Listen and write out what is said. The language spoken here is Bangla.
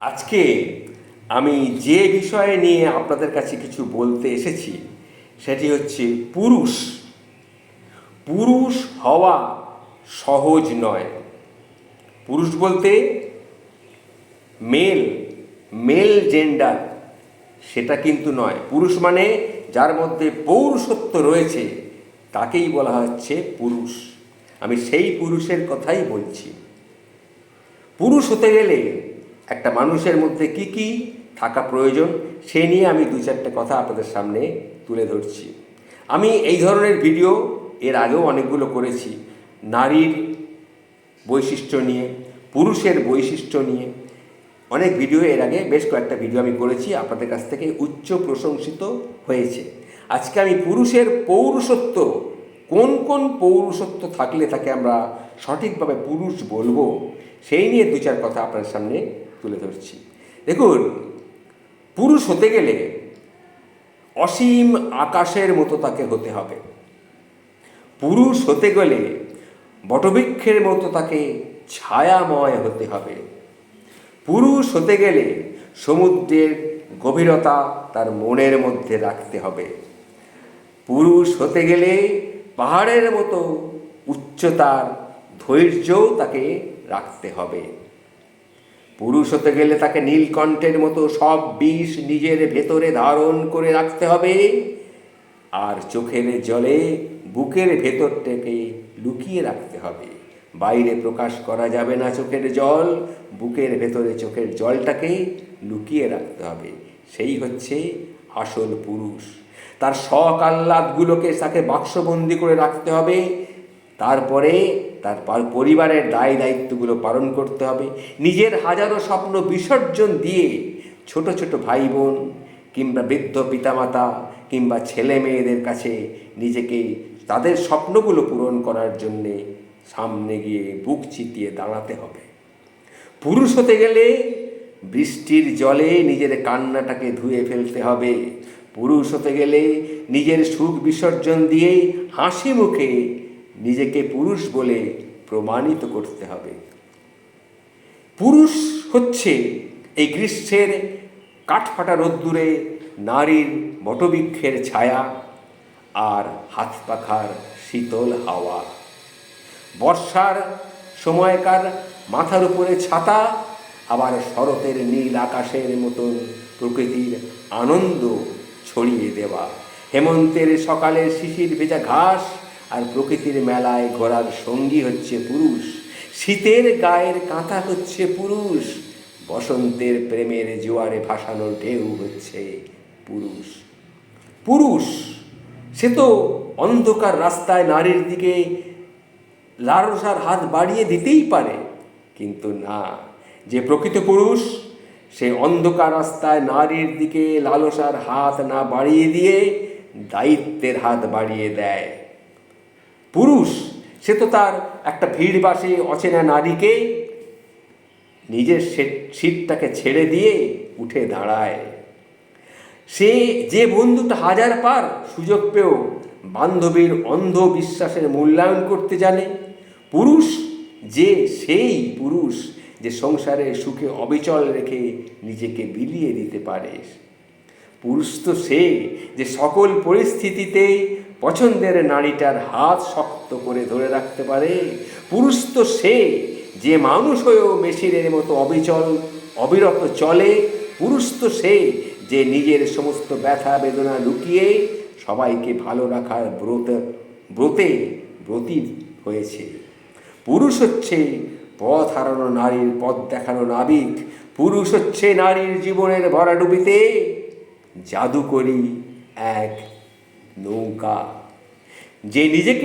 আজকে আমি যে বিষয়ে নিয়ে আপনাদের কাছে কিছু বলতে এসেছি, সেটি হচ্ছে পুরুষ। পুরুষ হওয়া সহজ নয়। পুরুষ বলতে মেল মেল জেন্ডার, সেটা কিন্তু নয়। পুরুষ মানে যার মধ্যে পৌরুষত্ব রয়েছে, তাকেই বলা হচ্ছে পুরুষ। আমি সেই পুরুষের কথাই বলছি। পুরুষ হতে গেলে একটা মানুষের মধ্যে কি কি থাকা প্রয়োজন, সে নিয়ে আমি দু চারটে কথা আপনাদের সামনে তুলে ধরছি। আমি এই ধরনের ভিডিও এর আগেও অনেকগুলো করেছি। নারীর বৈশিষ্ট্য নিয়ে, পুরুষের বৈশিষ্ট্য নিয়ে। অনেক ভিডিও এর আগে বেশ কয়েকটা ভিডিও আমি করেছি, আপনাদের কাছ থেকে উচ্চ প্রশংসিত হয়েছে। আজকে আমি পুরুষের পৌরুষত্ব, কোন কোন পৌরুষত্ব থাকলে তাকে আমরা সঠিকভাবে পুরুষ বলব, সেই নিয়ে দু চার কথা আপনার সামনে তুলে ধরছি। দেখুন, পুরুষ হতে গেলে অসীম আকাশের মতো তাকে হতে হবে। পুরুষ হতে গেলে বটবৃক্ষের মতো তাকে ছায়াময় হতে হবে। পুরুষ হতে গেলে সমুদ্রের গভীরতা তার মনের মধ্যে রাখতে হবে। পুরুষ হতে গেলে পাহাড়ের মতো উচ্চতার ধৈর্যও তাকে রাখতে হবে। পুরুষ হতে গেলে তাকে নীলকণ্ঠের মতো সব বিষ নিজের ভেতরে ধারণ করে রাখতে হবে। আর চোখের জলে বুকের ভেতরটাকে লুকিয়ে রাখতে হবে। বাইরে প্রকাশ করা যাবে না চোখের জল, বুকের ভেতরে চোখের জলটাকে লুকিয়ে রাখতে হবে। সেই হচ্ছে আসল পুরুষ। তার শখ আহ্লাদগুলোকে তাকে বাক্সবন্দি করে রাখতে হবে। তারপরে তার পরিবারের দায় দায়িত্বগুলো পালন করতে হবে। নিজের হাজারো স্বপ্ন বিসর্জন দিয়ে ছোট ছোট ভাই বোন কিংবা বৃদ্ধ পিতামাতা কিংবা ছেলে মেয়েদের কাছে নিজেকে তাদের স্বপ্নগুলো পূরণ করার জন্যে সামনে গিয়ে বুক চিতিয়ে দাঁড়াতে হবে। পুরুষ হতে গেলে বৃষ্টির জলে নিজের কান্নাটাকে ধুয়ে ফেলতে হবে। পুরুষ হতে গেলে নিজের সুখ বিসর্জন দিয়ে হাসি মুখে নিজেকে পুরুষ বলে প্রমাণিত করতে হবে। পুরুষ হচ্ছে এই গ্রীষ্মের কাঠফাটা রোদ্দুরে নারীর বটবৃক্ষের ছায়া আর হাত পাখার শীতল হাওয়া। বর্ষার সময়কার মাথার উপরে ছাতা, আবার শরতের নীল আকাশের মতন প্রকৃতির আনন্দ ছড়িয়ে দেওয়া। হেমন্তের সকালে শিশির ভেজা ঘাস আর প্রকৃতির মেলায় ঘোরার সঙ্গী হচ্ছে পুরুষ। শীতের গায়ের কাঁথা হচ্ছে পুরুষ। বসন্তের প্রেমের জোয়ারে ভাসানো ঢেউ হচ্ছে পুরুষ। পুরুষ! সে তো অন্ধকার রাস্তায় নারীর দিকে লালসার হাত বাড়িয়ে দিতেই পারে। কিন্তু না, যে প্রকৃত পুরুষ, সে অন্ধকার রাস্তায় নারীর দিকে লালসার হাত না বাড়িয়ে দিয়ে দায়িত্বের হাত বাড়িয়ে দেয়। পুরুষ, সে তো তার একটা ভিড় বাসে অচেনা নারীকে নিজের সিটটাকে ছেড়ে দিয়ে উঠে দাঁড়ায়। সে যে বন্ধুটা হাজার পার সুযোগ পেয়েও বান্ধবীর অন্ধ বিশ্বাসের মূল্যায়ন করতে জানে, পুরুষ যে সেই পুরুষ যে সংসারে সুখে অবিচল রেখে নিজেকে বিলিয়ে দিতে পারে। পুরুষ তো সে যে সকল পরিস্থিতিতে পছন্দের নারীটার হাত শক্ত করে ধরে রাখতে পারে। পুরুষ তো সে যে মানুষ হয়েও মেশিনের মতো অবিচল, অবিরত চলে। পুরুষ তো সে যে নিজের সমস্ত ব্যথা বেদনা লুকিয়ে সবাইকে ভালো রাখার ব্রত, ব্রতে ব্রতী হয়েছে। পুরুষ হচ্ছে পথ হারানো নারীর, পথ দেখানো নাবিক। পুরুষ হচ্ছে নারীর জীবনের ভরাডুবিতে। জাদুকরি এক নৌকা যে নিজেকে